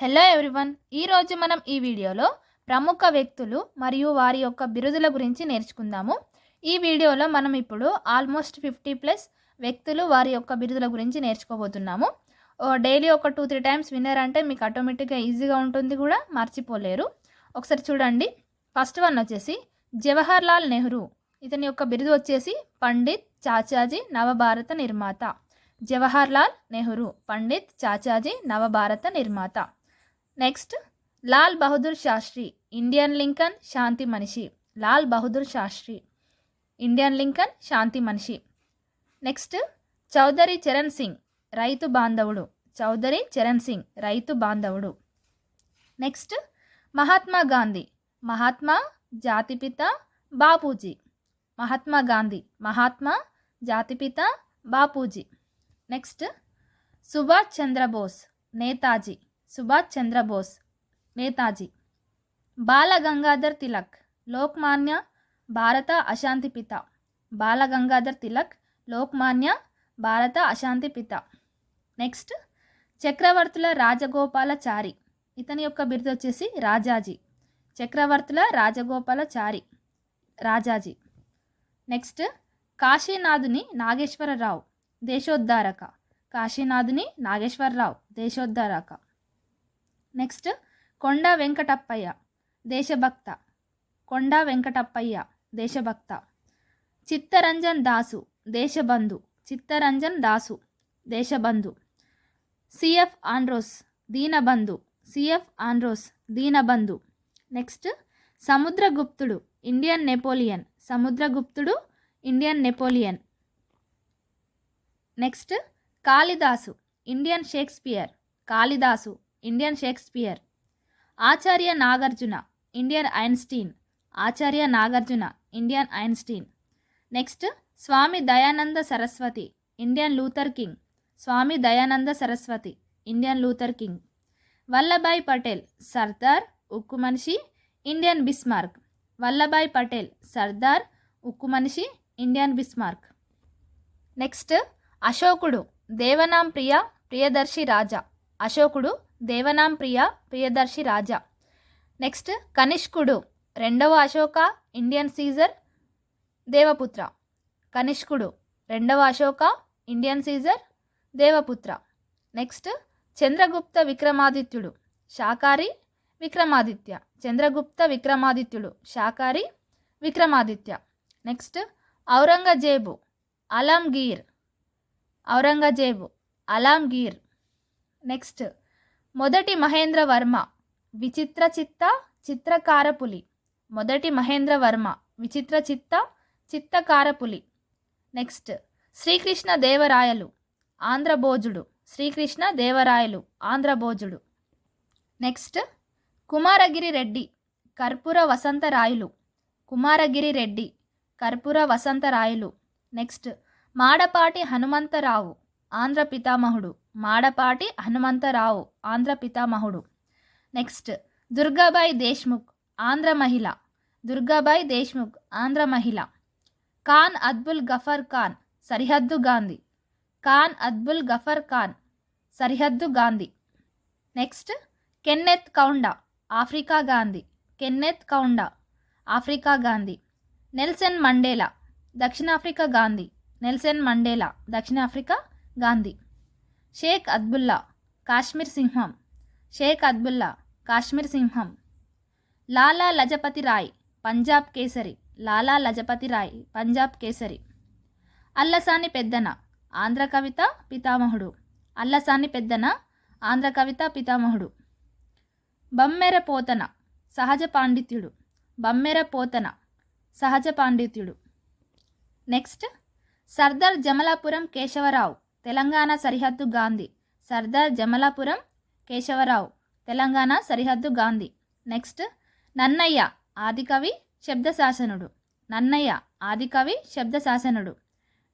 Hello everyone ఈరోజు మనం ఈ వీడియోలో ప్రముఖ వ్యక్తులు మరియు వారి యొక్క బిరుదుల గురించి నేర్చుకుందాము. ఈ వీడియోలో మనం ఇప్పుడు ఆల్మోస్ట్ ఫిఫ్టీ ప్లస్ వ్యక్తులు వారి యొక్క బిరుదుల గురించి నేర్చుకోబోతున్నాము. డైలీ ఒక టూ త్రీ టైమ్స్ విన్నర్ అంటే మీకు ఆటోమేటిక్గా ఈజీగా ఉంటుంది కూడా మర్చిపోలేరు. ఒకసారి చూడండి. ఫస్ట్ వన్ వచ్చేసి జవహర్ లాల్ నెహ్రూ ఇతని యొక్క బిరుదు వచ్చేసి పండిత్ చాచాజీ నవభారత నిర్మాత. జవహర్ లాల్ నెహ్రూ పండిత్ చాచాజీ నవభారత నిర్మాత. Next Lal Bahadur Shastri Indian Lincoln శాంతి మనిషి లాల్ బహదూర్ శాస్త్రి ఇండియన్ లింకన్ శాంతి మనిషి నెక్స్ట్ చౌదరి చరణ్ సింగ్ రైతు బాంధవుడు చౌదరి చరణ్ సింగ్ రైతు బాంధవుడు నెక్స్ట్ మహాత్మా గాంధీ మహాత్మా జాతిపిత బాపూజీ మహాత్మా గాంధీ మహాత్మా జాతిపిత బాపూజీ నెక్స్ట్ సుభాష్ చంద్రబోస్ నేతాజీ సుభాష్ చంద్రబోస్ నేతాజీ. బాలగంగాధర్ తిలక్ లోక్మాన్య భారత అశాంతి పిత. బాలగంగాధర్ తిలక్ లోక్మాన్య భారత అశాంతి పిత. నెక్స్ట్ చక్రవర్తుల రాజగోపాలచారి. ఇతని యొక్క బిరుదు వచ్చేసి రాజాజీ. చక్రవర్తుల రాజగోపాలచారి రాజాజీ. నెక్స్ట్ కాశీనాథుని నాగేశ్వరరావు దేశోద్ధారక. కాశీనాథుని నాగేశ్వరరావు దేశోద్ధారక. నెక్స్ట్ కొండ వెంకటప్పయ్య దేశభక్త. Konda Venkatappayya దేశభక్త. Chittaranjan Das Deshbandhu. Chittaranjan Das Deshbandhu. CF Andrews Deenabandhu. CF Andrews Deenabandhu. Next సముద్రగుప్తుడు Indian Napoleon. సముద్రగుప్తుడు Indian Napoleon. Next Kalidasa Indian Shakespeare. Kalidas Indian Shakespeare. Acharya Nagarjuna Indian Einstein. Acharya Nagarjuna Indian Einstein. Next Swami Dayananda Saraswati Indian Luther King. Swami Dayananda Saraswati Indian Luther King. Vallabhbhai Patel Sardar ఉక్కు మనిషి Indian Bismarck. Vallabhbhai Patel Sardar ఉక్కు మనిషి Indian Bismarck. Next అశోకుడు దేవనాం ప్రియ ప్రియదర్శి రాజా. అశోకుడు దేవనాం ప్రియ ప్రియదర్శి రాజా. Next కనిష్కుడు రెండవ Ashoka Indian Caesar Devaputra. కనిష్కుడు రెండవ Ashoka Indian Caesar Devaputra. Next Chandragupta విక్రమాదిత్యుడు శాకారి విక్రమాదిత్య. చంద్రగుప్త విక్రమాదిత్యుడు శాకారి విక్రమాదిత్య. నెక్స్ట్ ఔరంగజేబు అలంగీర్. ఔరంగజేబు అలంగీర్. నెక్స్ట్ మొదటి మహేంద్రవర్మ విచిత్ర చిత్త చిత్రకారపులి మొదటి మహేంద్రవర్మ విచిత్ర చిత్త చిత్తకారపులి నెక్స్ట్ శ్రీకృష్ణ దేవరాయలు ఆంధ్రభోజుడు శ్రీకృష్ణ దేవరాయలు ఆంధ్రభోజుడు నెక్స్ట్ కుమారగిరి రెడ్డి కర్పూర వసంతరాయలు కుమారగిరి రెడ్డి కర్పూర వసంతరాయలు నెక్స్ట్ మాడపాటి హనుమంతరావు. ఆంధ్ర పితామహుడు మాడపాటి హనుమంతరావు ఆంధ్ర పితామహుడు. నెక్స్ట్ దుర్గాబాయి దేశ్ముఖ్ ఆంధ్ర మహిళ. దుర్గాబాయి దేశ్ముఖ్ ఆంధ్ర మహిళ. ఖాన్ అద్బుల్ గఫర్ ఖాన్ సరిహద్దు గాంధీ. ఖాన్ అద్బుల్ గఫర్ ఖాన్ సరిహద్దు Gandhi. Next Kenneth Kaunda Africa Gandhi. Kenneth Kaunda Africa Gandhi. Nelson Mandela దక్షిణాఫ్రికా గాంధీ. నెల్సన్ మండేలా దక్షిణాఫ్రికా గాంధీ. షేక్ అద్బుల్లా కాశ్మీర్ సింహం. షేక్ అద్బుల్లా కాశ్మీర్ సింహం. లాలా లజపతి రాయ్ పంజాబ్ కేసరి. లాలా లజపతి రాయ్ పంజాబ్ కేసరి. అల్లసాని పెద్దన ఆంధ్ర కవిత పితామహుడు. అల్లసాని పెద్దన ఆంధ్ర కవిత పితామహుడు. బమ్మెర పోతన సహజ పాండిత్యుడు. బమ్మెర పోతన సహజ పాండిత్యుడు. నెక్స్ట్ సర్దార్ జమలాపురం కేశవరావు తెలంగాణ సరిహద్దు గాంధీ సర్దార్ జమలాపురం కేశవరావు. తెలంగాణ సరిహద్దు గాంధీ. నెక్స్ట్ నన్నయ్య ఆదికవి శబ్దశాసనుడు. నన్నయ్య ఆదికవి శబ్దశాసనుడు.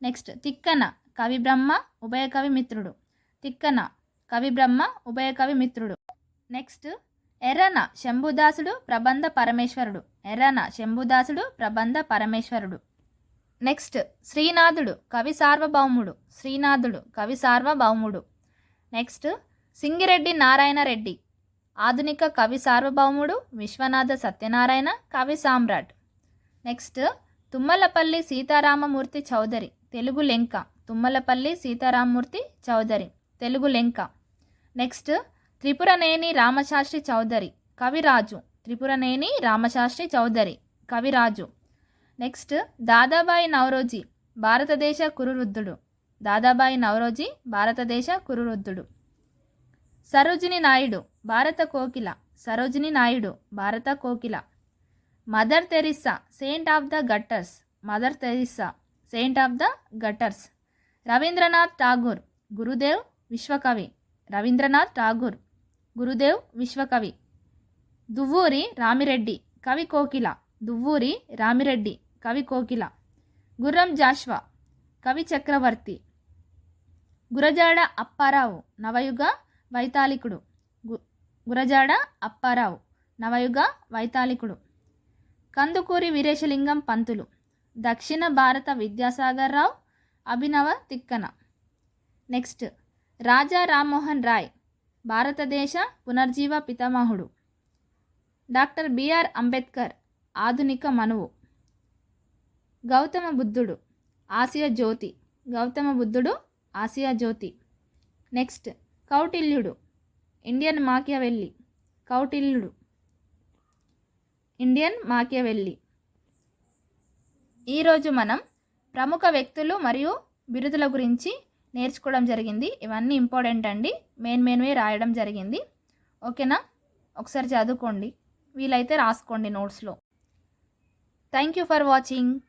నెక్స్ట్ తిక్కన కవి బ్రహ్మ ఉభయకవి మిత్రుడు. తిక్కన కవి బ్రహ్మ ఉభయకవి మిత్రుడు. నెక్స్ట్ ఎర్రన శంభుదాసుడు ప్రబంధ పరమేశ్వరుడు. ఎర్రన శంభుదాసుడు ప్రబంధ పరమేశ్వరుడు. నెక్స్ట్ శ్రీనాథుడు కవి సార్వభౌముడు శ్రీనాథుడు కవి సార్వభౌముడు నెక్స్ట్ సింగిరెడ్డి నారాయణ రెడ్డి ఆధునిక కవి సార్వభౌముడు విశ్వనాథ సత్యనారాయణ కవి సామ్రాట్ next Tummalapalli Sitarama Murthy Chowdary Telugu Lenka Tummalapalli Sitarama Murthy Chowdary Telugu Lenka next Tripuraneni Ramasastri Chowdary Kaviraju Tripuraneni Ramasastri Chowdary Kaviraju next Dadabhai Naoroji భారతదేశ కురువృద్ధుడు. దాదాబాయి నవరోజీ భారతదేశ కురువృద్ధుడు. సరోజిని నాయుడు భారత కోకిల. సరోజిని నాయుడు భారత కోకిల. Mother Teresa saint of the gutters. Mother Teresa saint of the gutters. Rabindranath Tagore Gurudev Viswakavi. Rabindranath Tagore Gurudev Viswakavi. Duvvuri Ramireddy కవి కోకిల. దువ్వూరి రామిరెడ్డి. కవి కోకిల. గుర్రం జాష్వా కవి చక్రవర్తి. గురజాడ అప్పారావు నవయుగ వైతాళికుడు. గు గురజాడ అప్పారావు నవయుగ వైతాళికుడు. కందుకూరి వీరేశలింగం పంతులు. దక్షిణ భారత విద్యాసాగర్ రావు అభినవ తిక్కన. నెక్స్ట్ రాజా రామ్మోహన్ రాయ్ భారతదేశ పునర్జీవ పితామహుడు. డాక్టర్ బిఆర్ అంబేద్కర్ ఆధునిక మనువు. గౌతమ బుద్ధుడు ఆసియా జ్యోతి. గౌతమ బుద్ధుడు ఆసియా జ్యోతి. నెక్స్ట్ కౌటిల్యుడు ఇండియన్ మాకియవెల్లి. కౌటిల్యుడు ఇండియన్ మాకియవెల్లి. ఈరోజు మనం ప్రముఖ వ్యక్తులు మరియు బిరుదుల గురించి నేర్చుకోవడం జరిగింది. ఇవన్నీ ఇంపార్టెంట్ అండి. మెయిన్ మెయిన్వే రాయడం జరిగింది. ఓకేనా? ఒకసారి చదువుకోండి. వీలైతే రాసుకోండి నోట్స్లో. Thank you for watching.